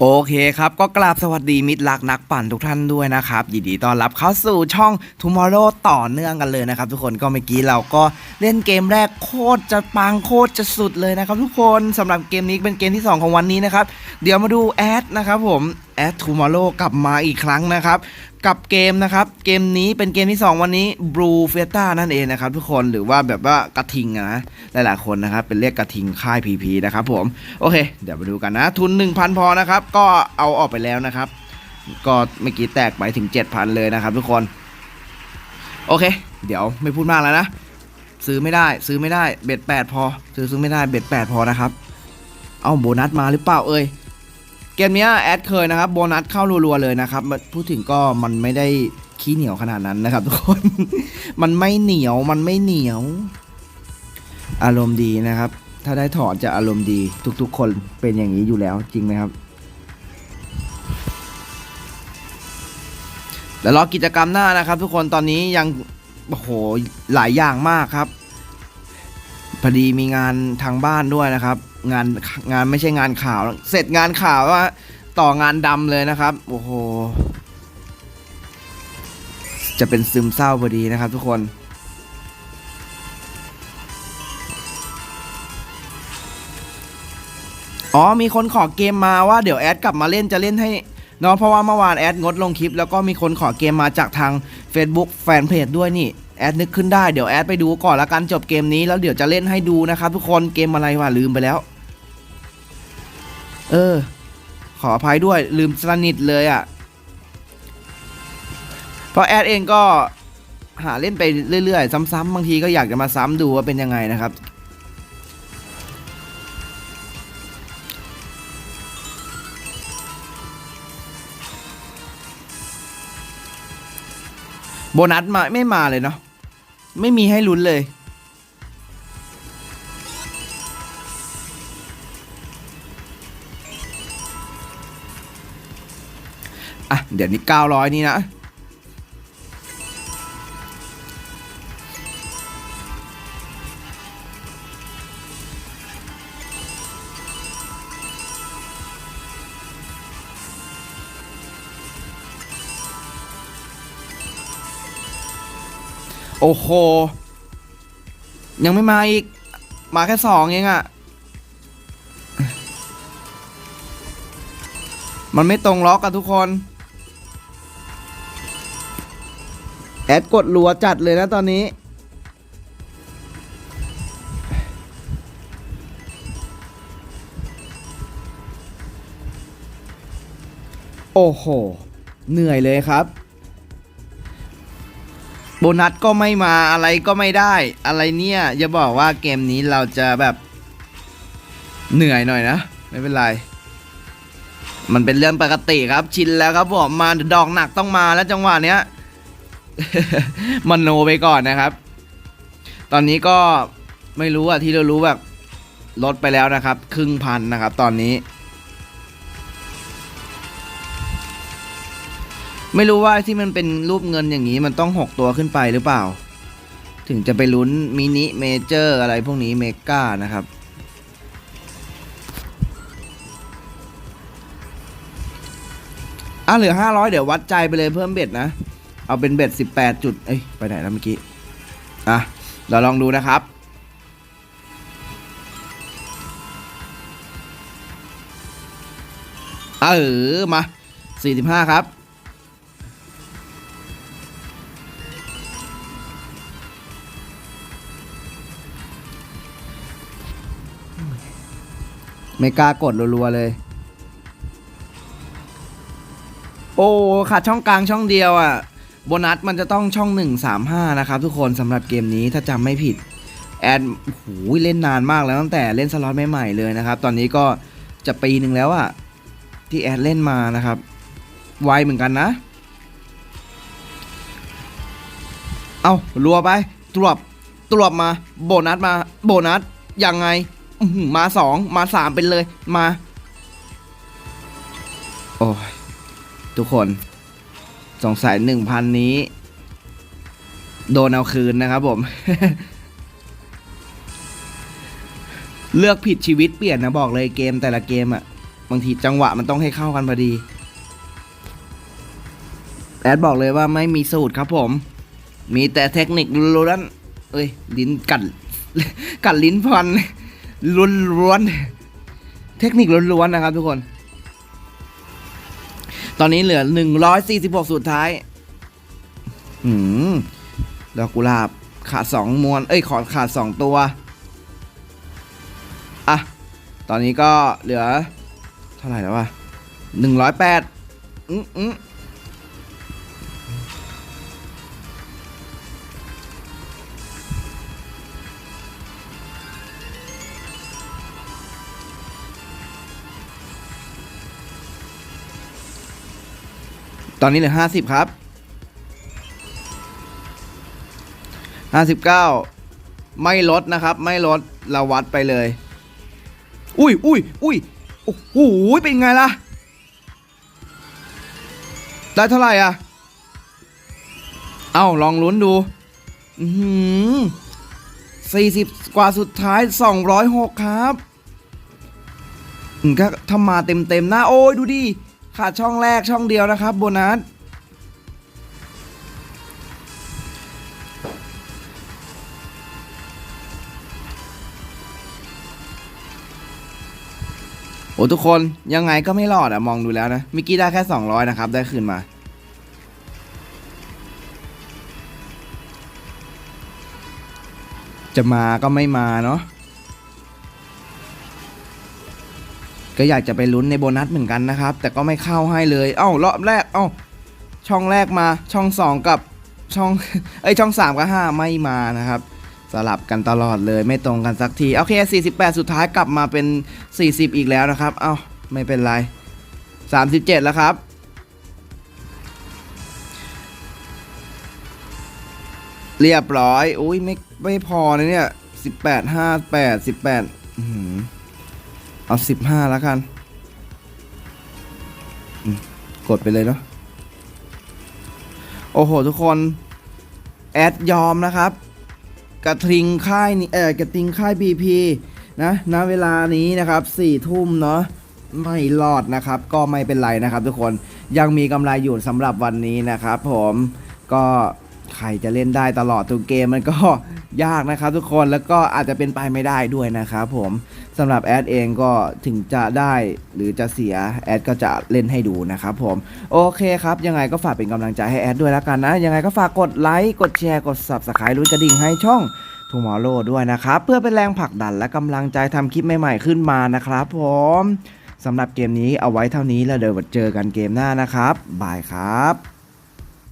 โอเคครับ ก็กราบสวัสดีมิตรรักนักปั่นทุกท่านด้วยนะครับ ยินดีต้อนรับเข้าสู่ช่อง Tomorrow ต่อเนื่องกันเลยนะครับทุกคนก็เมื่อกี้เราก็เล่นเกมแรกโคตรจะปังโคตรจะสุดเลยนะครับทุกคนสำหรับเกมนี้เป็นเกมที่ 2 ของวันนี้นะครับ เดี๋ยวมาดูแอดนะครับผม แอด Tomorrow กลับมาอีกครั้งนะครับ กับเกมนะครับ เกมนี้เป็นเกมที่ 2 วันนี้ Blue f e t a นั่นเองนะครับทุกคนหรือว่าแบบว่ากระทิงอะนะหลายๆคนนะครับ เป็นเรียกกระทิงค่าย PP นะครับผม โอเค เดี๋ยวมาดูกันนะ ทุน 1,000 พอนะครับ ก็เอาออกไปแล้วนะครับ ก็เมื่อกี้แตกไปถึง 7,000 เลยนะครับทุกคน โอเค เดี๋ยวไม่พูดมากแล้วนะ ซื้อไม่ได้ซื้อไม่ได้เบ็ด8พอ ซื้อซื้อไม่ได้เบ็ด8พอนะครับ เอาโบนัสมาหรือเปล่าเอ่ย เกมเนี้ยแอดเคยนะครับโบนัสเข้ารัวๆเลยนะครับพูดถึงก็มันไม่ได้ขี้เหนียวขนาดนั้นนะครับทุกคน มันไม่เหนียวมันไม่เหนียว อารมณ์ดีนะครับ ถ้าได้ถอนจะอารมณ์ดีทุกๆ คนเป็นอย่างนี้อยู่แล้วจริงไหมครับ แล้วรอกิจกรรมหน้านะครับ ทุกคนตอนนี้ยังโอ้โหหลายอย่างมากครับพอดีมีงานทางบ้านด้วยนะครับ งานงานไม่ใช่งานข่าว เสร็จงานข่าวว่าต่องานดำเลยนะครับ โอ้โห จะเป็นซึมเศร้าพอดีนะครับทุกคนอ๋อมีคนขอเกมมาว่าเดี๋ยวแอดกลับมาเล่นจะเล่นให้เนาะเพราะว่าเมื่อวานแอดงดลงคลิป แล้วก็มีคนขอเกมมาจากทาง Facebook แฟนเพจด้วยนี่แอดนึกขึ้นได้เดี๋ยวแอดไปดูก่อนละกันจบเกมนี้แล้วเดี๋ยวจะเล่นให้ดูนะครับทุกคนเกมอะไรวะลืมไปแล้ว เออ ขออภัยด้วยลืมสนิทเลยอะ่ะ เพราะแอดเองก็หาเล่นไปเรื่อย ๆ ซ้ำๆบางทีก็อยากจะมาซ้ำดูว่าเป็นยังไงนะครับ โบนัสมาไม่มาเลยเนาะไม่มีให้ลุ้นเลย อะ เดี๋ยวนี้ 900 นี่นะโอ้โห ยังไม่มาอีก มาแค่สองเองอะมันไม่ตรงล็อกกันทุกคน แอดกดรัวจัดเลยนะตอนนี้ โอ้โห เหนื่อยเลยครับ โบนัสก็ไม่มาอะไรก็ไม่ได้ อะไรเนี่ยอย่าบอกว่าเกมนี้เราจะแบบ เหนื่อยหน่อยนะ ไม่เป็นไรมันเป็นเรื่องปกติครับชินแล้วครับผมมาดอกหนักต้องมาแล้วจังหวะเนี้ย มโนไปก่อนนะครับ ตอนนี้ก็ไม่รู้อะที่เรารู้แบบลดไปแล้วนะครับ ครึ่งพันนะครับ ตอนนี้ ไม่รู้ว่าที่มันเป็นรูปเงินอย่างนี้มันต้อง 6 ตัวขึ้นไปหรือเปล่า ถึงจะไปลุ้นมินิเมเจอร์อะไรพวกนี้เมก้านะครับอะเหลือ 500 เดี๋ยววัดใจไปเลยเพิ่มเบ็ดนะ เอาเป็นเบ็ด 18 จุด เอ้ย ไปไหนแล้วเมื่อกี้ อะ เราลองดูนะครับ เออ มา 45 ครับ ไม่กล้ากดรัวๆเลยโอ้ขาดช่องกลางช่องเดียวอะ่ะ โบนัสมันจะต้องช่อง 135 นะครับทุกคนสำหรับเกมนี้ถ้าจำไม่ผิด แอดโอ้โหเล่นนานมากแล้วตั้งแต่เล่นสล็อตใหม่ๆเลยนะครับ ตอนนี้ก็จะปีหนึ่งแล้วอะที่แอดเล่นมานะครับไวเหมือนกันนะ เอารัวไป ตรวบตรวบมา โบนัสมา โบนัสยังไงมาสองมาสามเป็นเลยมา โอ้ย ทุกคน สงสัยหนึ่งพันนี้ โดนเอาคืนนะครับผม เลือกผิดชีวิตเปลี่ยนนะบอกเลยเกมแต่ละเกมอะบางทีจังหวะมันต้องให้เข้ากันพอดี แอดบอกเลยว่าไม่มีสูตรครับผม มีแต่เทคนิคล้วนเอ้ย ลิ้นกัดกัดลิ้นพันล้วนๆเทคนิคล้วนๆนะครับทุกคน ตอนนี้เหลือ 146 สุดท้ายหืมดอกกุหลาบขาดสองมวน เอ้ย ขอขาดสองตัว อะ ตอนนี้ก็เหลือ เท่าไหร่แล้ววะหนึ่งร้อยแปดอืมอืม ตอนนี้เหลือห้าสิบครับห้าสิบเก้าไม่ลดนะครับ ไม่ลดเราวัดไปเลย อุ้ยอุ้ยอุ้ยโอ้โหเป็นไงล่ะ ได้เท่าไหร่อะ เอ้าลองลุ้นดู อืมสี่สิบกว่าสุดท้ายสองร้อยหกครับก็ทำมาเต็มเต็มๆหน้า โอ้ยดูดิ ขาดช่องแรกช่องเดียวนะครับโบนัสโอ้ทุกคนยังไงก็ไม่รอดอะมองดูแล้วนะมิกกี้ได้แค่ 200 นะครับ ได้คืนมาจะมาก็ไม่มาเนาะ ก็อยากจะไปลุ้นในโบนัสเหมือนกันนะครับ แต่ก็ไม่เข้าให้เลย เอ้ารอบแรก เอ้า ช่องแรกมาช่อง 2 กับช่องเอ้ยช่อง 3 กับ 5 ไม่มานะครับ สลับกันตลอดเลยไม่ตรงกันสักที โอเค 48 สุดท้ายกลับมาเป็น 40 อีกแล้วนะครับ เอ้า ไม่เป็นไร 37 แล้วครับเรียบร้อย อุ้ยไม่ไม่พอนะเนี่ย18 58 18อื้อหือ เอา15แล้วกัน กดไปเลยเนาะ โอ้โห ทุกคน แอดยอมนะครับ กระทิงค่ายนี้เออกระทิงค่าย BP นะณเวลานี้นะครับสี่ทุ่มเนาะไม่รอดนะครับ ก็ไม่เป็นไรนะครับ ทุกคนยังมีกำไรอยู่สำหรับวันนี้นะครับ ผมก็ใครจะเล่นได้ตลอดทุกเกมมันก็ ยากนะครับทุกคนแล้วก็อาจจะเป็นไปไม่ได้ด้วยนะครับผมสำหรับแอดเองก็ถึงจะได้หรือจะเสียแอดก็จะเล่นให้ดูนะครับผมโอเคครับยังไงก็ฝากเป็นกำลังใจให้แอดด้วยแล้วกันนะ ยังไงก็ฝากกดไลค์กดแชร์กด Subscribe รู้กระดิ่งให้ช่อง Tomorrow ด้วยนะครับ เพื่อเป็นแรงผลักดันและกำลังใจทำคลิปใหม่ๆขึ้นมานะครับผมสำหรับเกมนี้เอาไว้เท่านี้แล้วเดี๋ยวเจอกันเกมหน้านะครับบายครับ